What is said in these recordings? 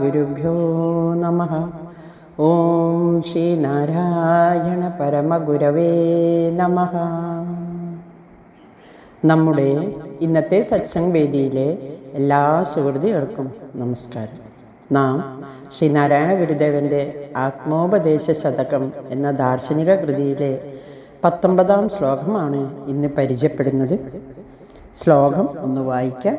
ഗുരുഭ്യോ നമ. ഓം ശ്രീ നാരായണ പരമഗുരവേ നമ. നമ്മുടെ ഇന്നത്തെ സത്സംഗ് വേദിയിലെ എല്ലാ സുഹൃതികൾക്കും നമസ്കാരം. നാം ശ്രീനാരായണ ഗുരുദേവന്റെ ആത്മോപദേശ ശതകം എന്ന ദാർശനിക കൃതിയിലെ പത്തൊമ്പതാം ശ്ലോകമാണ് ഇന്ന് പരിചയപ്പെടുന്നത്. ശ്ലോകം ഒന്ന് വായിക്കാം.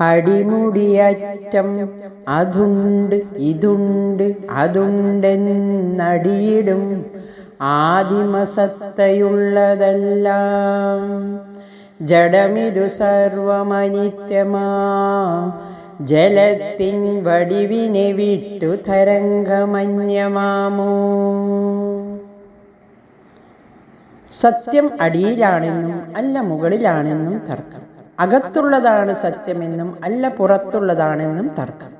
അടിമുടിയറ്റം അതുണ്ട് ഇതുണ്ട് അതുണ്ടെന്നടിയിടും. ആദിമസത്തയുള്ളതെല്ലാം ജഡമിതു സർവമനിത്യമാ. ജലത്തിൻ വടിവിനെ വിട്ടു തരംഗമന്യമാമോ സത്യം അടിയിലാണെന്നും അല്ല മുകളിലാണെന്നും തർക്കം. അകത്തുള്ളതാണ് സത്യമെന്നും അല്ല പുറത്തുള്ളതാണെന്നും തർക്കം.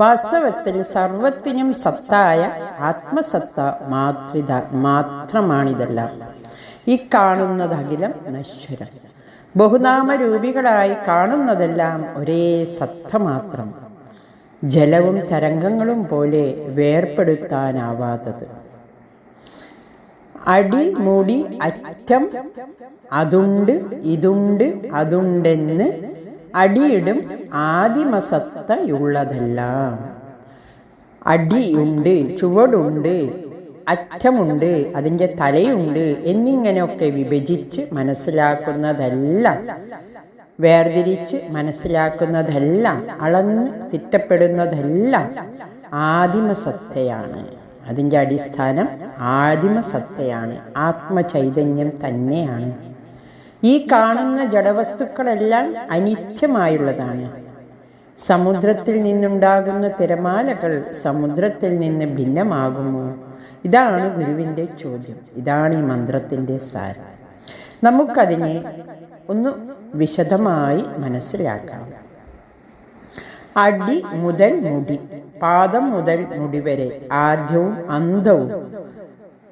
വാസ്തവത്തിൽ സർവത്തിനും സത്തായ ആത്മസത്ത മാതൃത മാത്രമാണിതെല്ലാം. ഈ കാണുന്നതകിലം നശ്വരം. ബഹുനാമരൂപികളായി കാണുന്നതെല്ലാം ഒരേ സത്ത മാത്രം. ജലവും തരംഗങ്ങളും പോലെ വേർപ്പെടുത്താനാവാത്തത്. അടി മുടി അറ്റം അതുണ്ട് ഇതുണ്ട് അതുണ്ടെന്ന് അടിയിടും ആദിമസത്തയുള്ളതെല്ലാം. അടിയുണ്ട് ചുവടുണ്ട് അറ്റമുണ്ട് അതിന്റെ തലയുണ്ട് എന്നിങ്ങനെയൊക്കെ വിഭജിച്ച് മനസ്സിലാക്കുന്നതെല്ലാം വേർതിരിച്ച് മനസ്സിലാക്കുന്നതെല്ലാം അളന്ന് തിട്ടപ്പെടുന്നതെല്ലാം ആദിമസത്തയാണ്. അതിന്റെ അടിസ്ഥാനം ആദിമസത്തയാണ് ആത്മചൈതന്യം തന്നെയാണ്. ഈ കാണുന്ന ജഡവസ്തുക്കളെല്ലാം അനിത്യമായുള്ളതാണ്. സമുദ്രത്തിൽ നിന്നുണ്ടാകുന്ന തിരമാലകൾ സമുദ്രത്തിൽ നിന്ന് ഭിന്നമാകുമോ? ഇതാണ് ഗുരുവിന്റെ ചോദ്യം. ഇതാണ് ഈ മന്ത്രത്തിന്റെ സാരം. നമുക്കതിനെ ഒന്ന് വിശദമായി മനസ്സിലാക്കാം. അടി മുതൽ മുടി. പാദം മുതൽ മുടിവരെ ആദ്യവും അന്തവും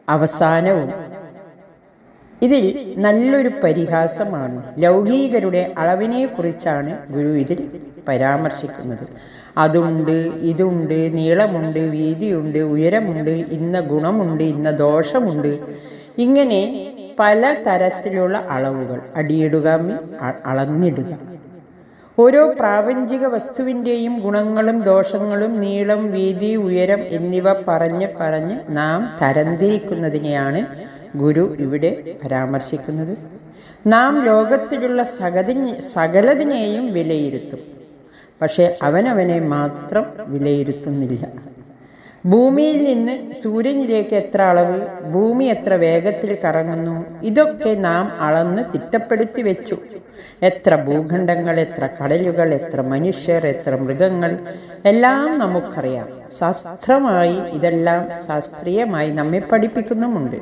അവസാനവും. ഇതിൽ നല്ലൊരു പരിഹാസമാണ്. ലൗകികരുടെ അളവിനെ കുറിച്ചാണ് ഗുരു ഇതിൽ പരാമർശിക്കുന്നത്. അതുണ്ട് ഇതുണ്ട് നീളമുണ്ട് വീതിയുണ്ട് ഉയരമുണ്ട് ഇന്ന ഗുണമുണ്ട് ഇന്ന ദോഷമുണ്ട്. ഇങ്ങനെ പല തരത്തിലുള്ള അളവുകൾ. അടിയിടുക അളന്നിടുക. ഓരോ പ്രാപഞ്ചിക വസ്തുവിന്റെയും ഗുണങ്ങളും ദോഷങ്ങളും നീളം വീതി ഉയരം എന്നിവ പറഞ്ഞ് പറഞ്ഞ് നാം തരംതിരിക്കുന്നതിനെയാണ് ഗുരു ഇവിടെ പരാമർശിക്കുന്നത്. നാം ലോകത്തിലുള്ള സകതി സകലതിനെയും വിലയിരുത്തും. പക്ഷേ അവനവനെ മാത്രം വിലയിരുത്തുന്നില്ല. ഭൂമിയിൽ നിന്ന് സൂര്യനിലേക്ക് എത്ര അളവ് ഭൂമി എത്ര വേഗത്തിൽ കറങ്ങുന്നു ഇതൊക്കെ നാം അളന്ന് തിട്ടപ്പെടുത്തി വെച്ചു. എത്ര ഭൂഖണ്ഡങ്ങൾ എത്ര കടലുകൾ എത്ര മനുഷ്യർ എത്ര മൃഗങ്ങൾ എല്ലാം നമുക്കറിയാം. ശാസ്ത്രമായി ഇതെല്ലാം ശാസ്ത്രീയമായി നമ്മെ പഠിപ്പിക്കുന്നുമുണ്ട്.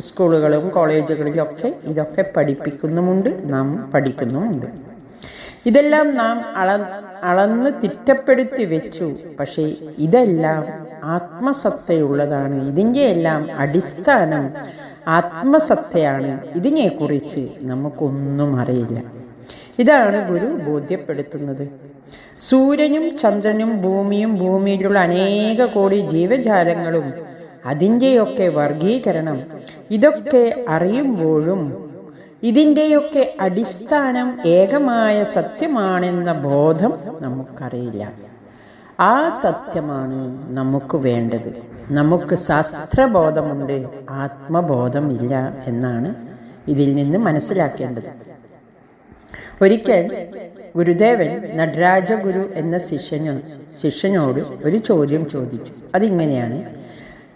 സ്കൂളുകളും കോളേജുകളിലും ഒക്കെ ഇതൊക്കെ പഠിപ്പിക്കുന്നുമുണ്ട് നാം പഠിക്കുന്നുമുണ്ട്. ഇതെല്ലാം നാം അള അളന്ന് തിറ്റപ്പെടുത്തി വെച്ചു. പക്ഷേ ഇതെല്ലാം ആത്മസത്തയുള്ളതാണ്. ഇതിന്റെയെല്ലാം അടിസ്ഥാനം ആത്മസത്തയാണ്. ഇതിനെക്കുറിച്ച് നമുക്കൊന്നും അറിയില്ല. ഇതാണ് ഗുരു ബോധ്യപ്പെടുത്തുന്നത്. സൂര്യനും ചന്ദ്രനും ഭൂമിയും ഭൂമിയിലുള്ള അനേക കോടി ജീവജാലങ്ങളും അതിന്റെയൊക്കെ വർഗീകരണം ഇതൊക്കെ അറിയുമ്പോഴും ഇതിന്റെയൊക്കെ അടിസ്ഥാനം ഏകമായ സത്യമാണെന്ന ബോധം നമുക്കറിയില്ല. ആ സത്യമാണ് നമുക്ക് വേണ്ടത്. നമുക്ക് ശാസ്ത്രബോധമുണ്ട് ആത്മബോധമില്ല എന്നാണ് ഇതിൽ നിന്ന് മനസ്സിലാക്കേണ്ടത്. ഒരിക്കൽ ഗുരുദേവൻ നടരാജഗുരു എന്ന ശിഷ്യന് ശിഷ്യനോട് ഒരു ചോദ്യം ചോദിച്ചു. അതിങ്ങനെയാണ്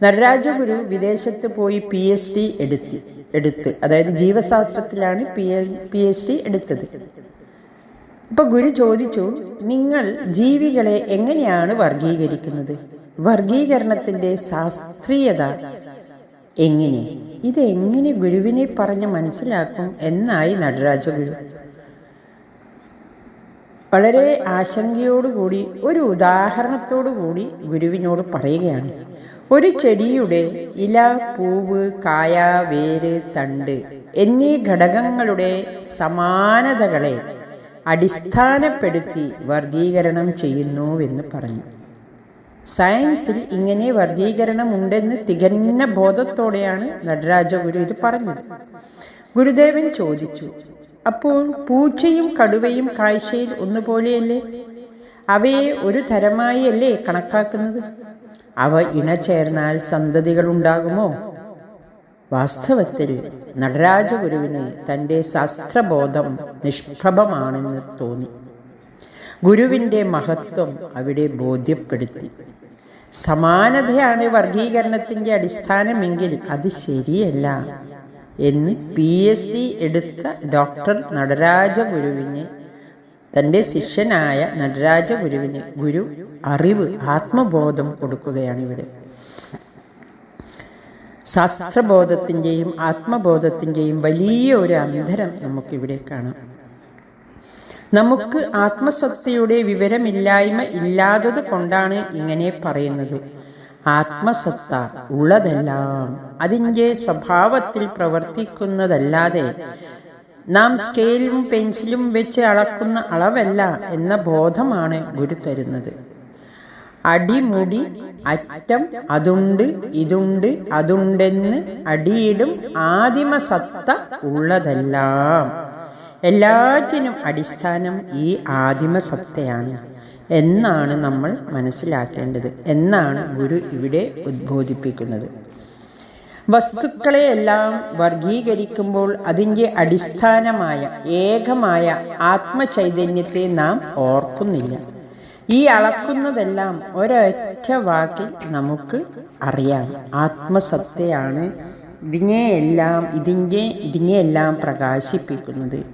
നടരാജഗുരു വിദേശത്ത് പോയി പി എച്ച് ഡി എടുത്തി എടുത്ത്. അതായത് ജീവശാസ്ത്രത്തിലാണ് പി പി എച്ച് ഡി എടുത്തത്. ഇപ്പൊ ഗുരു ചോദിച്ചു നിങ്ങൾ ജീവികളെ എങ്ങനെയാണ് വർഗീകരിക്കുന്നത്? വർഗീകരണത്തിന്റെ ശാസ്ത്രീയത എങ്ങനെ? ഇത് എങ്ങനെ ഗുരുവിനെ പറഞ്ഞ് മനസ്സിലാക്കും എന്നായി നടരാജഗുരു. വളരെ ആശങ്കയോടുകൂടി ഒരു ഉദാഹരണത്തോടു കൂടി ഗുരുവിനോട് പറയുകയാണ്. ഒരു ചെടിയുടെ ഇല പൂവ് കായ വേര് തണ്ട് എന്നീ ഘടകങ്ങളുടെ സമാനതകളെ അടിസ്ഥാനപ്പെടുത്തി വർഗീകരണം ചെയ്യുന്നുവെന്ന് പറഞ്ഞു. സയൻസിൽ ഇങ്ങനെ വർഗീകരണം ഉണ്ടെന്ന് തികഞ്ഞ ബോധത്തോടെയാണ് നടരാജഗുരു ഇത് പറഞ്ഞത്. ഗുരുദേവൻ ചോദിച്ചു അപ്പോൾ പൂച്ചയും കടുവയും കാഴ്ചയിൽ ഒന്നുപോലെയല്ലേ? അവയെ ഒരു തരമായി അല്ലേ കണക്കാക്കുന്നത്? അവ ഇണചേർന്നാൽ സന്തതികൾ ഉണ്ടാകുമോ വാസ്തവത്തിൽ നടരാജഗുരുവിന് തന്റെ ശാസ്ത്രബോധം നിഷ്പ്രഭമാണെന്ന് തോന്നി. ഗുരുവിന്റെ മഹത്വം അവിടെ ബോധ്യപ്പെടുത്തി. സമാനതയാണ് വർഗീകരണത്തിന്റെ അടിസ്ഥാനമെങ്കിൽ അത് ശരിയല്ല എന്ന് പി എച്ച് ഡി എടുത്ത ഡോക്ടർ നടരാജഗുരുവിന് തന്റെ ശിഷ്യനായ നടരാജ ഗുരുവിന് ഗുരു അറിവ് ആത്മബോധം കൊടുക്കുകയാണ് ഇവിടെ ശാസ്ത്രബോധത്തിന്റെയും ആത്മബോധത്തിന്റെയും വലിയ ഒരു അന്തരം നമുക്കിവിടെ കാണാം. നമുക്ക് ആത്മസത്തയുടെ വിവരമില്ലായ്മ ഇല്ലാത്തത് കൊണ്ടാണ് ഇങ്ങനെ പറയുന്നത്. ആത്മസത്ത ഉള്ളതെല്ലാം അതിന്റെ സ്വഭാവത്തിൽ പ്രവർത്തിക്കുന്നതല്ലാതെ നാം സ്കെയിലും പെൻസിലും വെച്ച് അളക്കുന്ന അളവല്ല എന്ന ബോധമാണ് ഗുരു തരുന്നത്. അടിമുടി അറ്റം അതുണ്ട് ഇതുണ്ട് അതുണ്ടെന്ന് അടിയിടും ആദിമ ആദിമസത്ത ഉള്ളതെല്ലാം. എല്ലാറ്റിനും അടിസ്ഥാനം ഈ ആദിമ സത്തയാണ് എന്നാണ് നമ്മൾ മനസ്സിലാക്കേണ്ടത്. എന്നാണ് ഗുരു ഇവിടെ ഉദ്ബോധിപ്പിക്കുന്നത്. വസ്തുക്കളെയെല്ലാം വർഗീകരിക്കുമ്പോൾ അതിന്റെ അടിസ്ഥാനമായ ഏകമായ ആത്മചൈതന്യത്തെ നാം ഓർക്കുന്നില്ല. ഈ അളക്കുന്നതെല്ലാം ഒരൊറ്റ വാക്കിൽ നമുക്ക് അറിയാം. ആത്മസത്തയാണ് ഇതിനെയെല്ലാം ഇതിന്റെ ഇതിനെയെല്ലാം പ്രകാശിപ്പിക്കുന്നത്.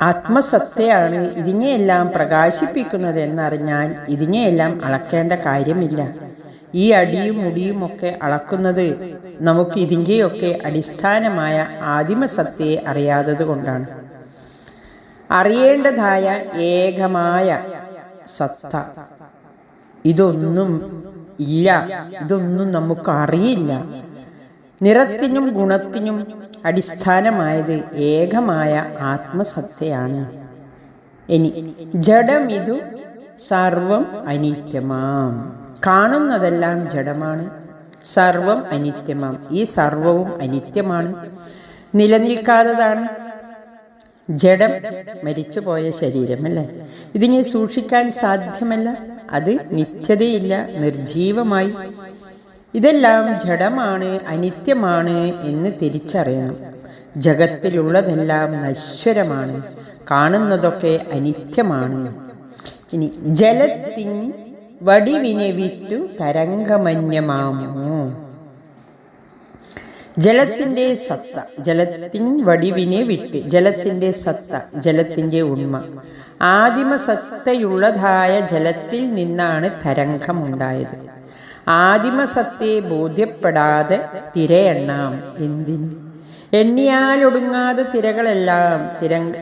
ആത്മസത്തയാണ് ഇതിനെയെല്ലാം പ്രകാശിപ്പിക്കുന്നത് എന്നറിഞ്ഞാൽ ഇതിനെയെല്ലാം അളക്കേണ്ട കാര്യമില്ല. ഈ അടിയും മുടിയും ഒക്കെ അളക്കുന്നത് നമുക്ക് ഇതിന്റെയൊക്കെ അടിസ്ഥാനമായ ആദിമസത്തയെ അറിയാത്തത് കൊണ്ടാണ്. അറിയേണ്ടതായ ഏകമായ സത്ത. ഇതൊന്നും ഇല്ല. ഇതൊന്നും നമുക്ക് അറിയില്ല. നിറത്തിനും ഗുണത്തിനും അടിസ്ഥാനമായത് ഏകമായ ആത്മസത്തയാണ്. ഇനി ജഡമിതു സർവം അനിത്യമാം. കാണുന്നതെല്ലാം ജഡമാണ്. സർവം അനിത്യമാം. ഈ സർവവും അനിത്യമാണ്. നിലനിൽക്കാത്തതാണ് ജഡം മരിച്ചുപോയ ശരീരമല്ലേ ഇതിനെ സൂക്ഷിക്കാൻ സാധ്യമല്ല. അത് നിത്യതയില്ല നിർജീവമായി. ഇതെല്ലാം ജഡമാണ് അനിത്യമാണ് എന്ന് തിരിച്ചറിയണം. ജഗത്തിലുള്ളതെല്ലാം നശ്വരമാണ്. കാണുന്നതൊക്കെ അനിത്യമാണ്. ഇനി ജലത്തിൻ വടിവിനെ വിറ്റു തരംഗമന്യമാമോ? ജലത്തിന്റെ സത്ത ജലത്തിൻ വടിവിനെ വിട്ട് ജലത്തിന്റെ സത്ത ജലത്തിന്റെ ഉണ്മ. ആദിമസത്തയുള്ളതായ ജലത്തിൽ നിന്നാണ് തരംഗം ഉണ്ടായത്. ആദിമ സത്തയെ ബോധ്യപ്പെടാതെ തിരയെണ്ണാം. എന്തിന്? എണ്ണിയാലൊടുങ്ങാതെ തിരകളെല്ലാം തിരങ്ക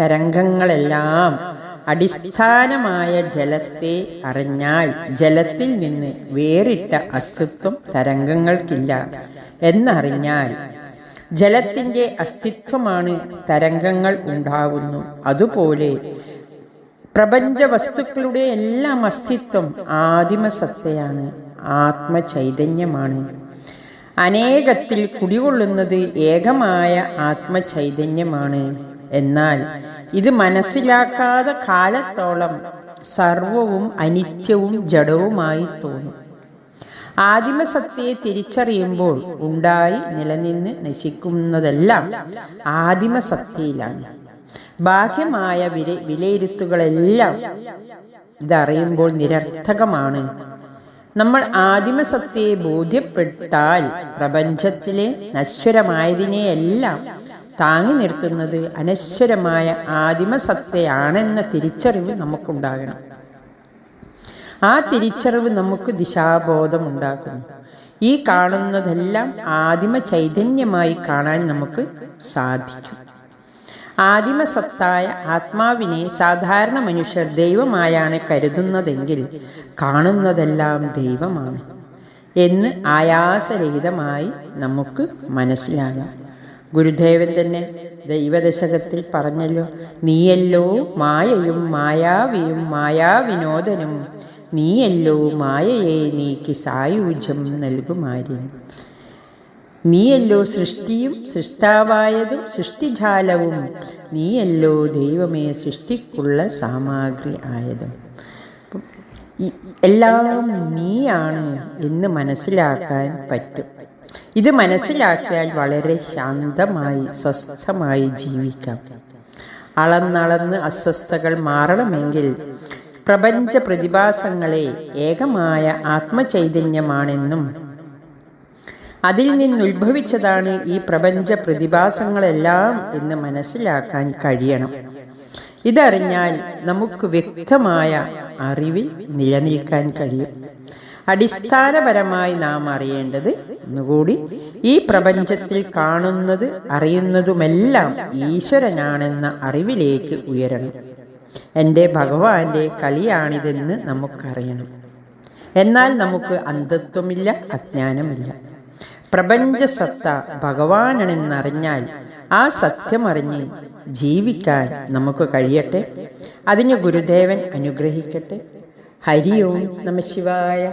തരംഗങ്ങളെല്ലാം അടിസ്ഥാനമായ ജലത്തെ അറിഞ്ഞാൽ ജലത്തിൽ നിന്ന് വേറിട്ട അസ്തിത്വം തരംഗങ്ങൾക്കില്ല എന്നറിഞ്ഞാൽ ജലത്തിന്റെ അസ്തിത്വമാണ് തരംഗങ്ങൾ ഉണ്ടാകുന്നു. അതുപോലെ പ്രപഞ്ച വസ്തുക്കളുടെ എല്ലാം അസ്തിത്വം ആദിമസത്തയാണ് ആത്മചൈതന്യമാണ്. അനേകത്തിൽ കുടികൊള്ളുന്നത് ഏകമായ ആത്മചൈതന്യമാണ്. എന്നാൽ ഇത് മനസ്സിലാക്കാതെ കാലത്തോളം സർവവും അനിത്യവും ജഡവുമായി തോന്നും. ആദിമസത്തയെ തിരിച്ചറിയുമ്പോൾ ഉണ്ടായി നിലനിന്ന് നശിക്കുന്നതെല്ലാം ആദിമസത്തയിലാണ് ബാഹ്യമായ വില വിലയിരുത്തുകളെല്ലാം ഇതറിയുമ്പോൾ നിരർത്ഥകമാണ്. നമ്മൾ ആദിമസത്തയെ ബോധ്യപ്പെട്ടാൽ പ്രപഞ്ചത്തിലെ നശ്വരമായതിനെയെല്ലാം താങ്ങി നിർത്തുന്നത് അനശ്വരമായ ആദിമസത്തയാണെന്ന തിരിച്ചറിവ് നമുക്കുണ്ടാകണം. ആ തിരിച്ചറിവ് നമുക്ക് ദിശാബോധമുണ്ടാക്കുന്നു. ഈ കാണുന്നതെല്ലാം ആദിമ ചൈതന്യമായി കാണാൻ നമുക്ക് സാധിക്കും. ആദിമസത്തായ ആത്മാവിനെ സാധാരണ മനുഷ്യർ ദൈവമായാണ് കരുതുന്നതെങ്കിൽ കാണുന്നതെല്ലാം ദൈവമാണ് എന്ന് ആയാസരഹിതമായി നമുക്ക് മനസ്സിലാകാം. ഗുരുദേവൻ തന്നെ ദൈവദശകത്തിൽ പറഞ്ഞല്ലോ നീയല്ലോ മായയും മായാവിയും മായാവിനോദനും നീയല്ലോ മായയെ നീക്കി സായുജ്യം നൽകുമാരി. നീയല്ലോ സൃഷ്ടിയും സൃഷ്ടാവായതും സൃഷ്ടിജാലവും നീയല്ലോ ദൈവമേ സൃഷ്ടിക്കുള്ള സാമഗ്രി ആയതും. എല്ലാം നീയാണ് എന്ന് മനസ്സിലാക്കാൻ പറ്റും. ഇത് മനസ്സിലാക്കിയാൽ വളരെ ശാന്തമായി സ്വസ്ഥമായി ജീവിക്കാം. അളന്നളന്ന് അസ്വസ്ഥകൾ മാറണമെങ്കിൽ പ്രപഞ്ച പ്രതിഭാസങ്ങളെ ഏകമായ ആത്മചൈതന്യമാണെന്നും അതിൽ നിന്നുത്ഭവിച്ചതാണ് ഈ പ്രപഞ്ച പ്രതിഭാസങ്ങളെല്ലാം എന്ന് മനസ്സിലാക്കാൻ കഴിയണം. ഇതറിഞ്ഞാൽ നമുക്ക് വ്യക്തമായ അറിവിൽ നിലനിൽക്കാൻ കഴിയും. അടിസ്ഥാനപരമായി നാം അറിയേണ്ടത് ഒന്നുകൂടി ഈ പ്രപഞ്ചത്തിൽ കാണുന്നത് അറിയുന്നതുമെല്ലാം ഈശ്വരനാണെന്ന അറിവിലേക്ക് ഉയരണം. എന്റെ ഭഗവാന്റെ കളിയാണിതെന്ന് നമുക്കറിയണം. എന്നാൽ നമുക്ക് അന്ധത്വമില്ല അജ്ഞാനമില്ല. പ്രപഞ്ചസത്ത ഭഗവാനാണെന്നറിഞ്ഞാൽ ആ സത്യമറിഞ്ഞ് ജീവിക്കാൻ നമുക്ക് കഴിയട്ടെ. അതിന് ഗുരുദേവൻ അനുഗ്രഹിക്കട്ടെ. ഹരി ഓം നമ ശിവായ.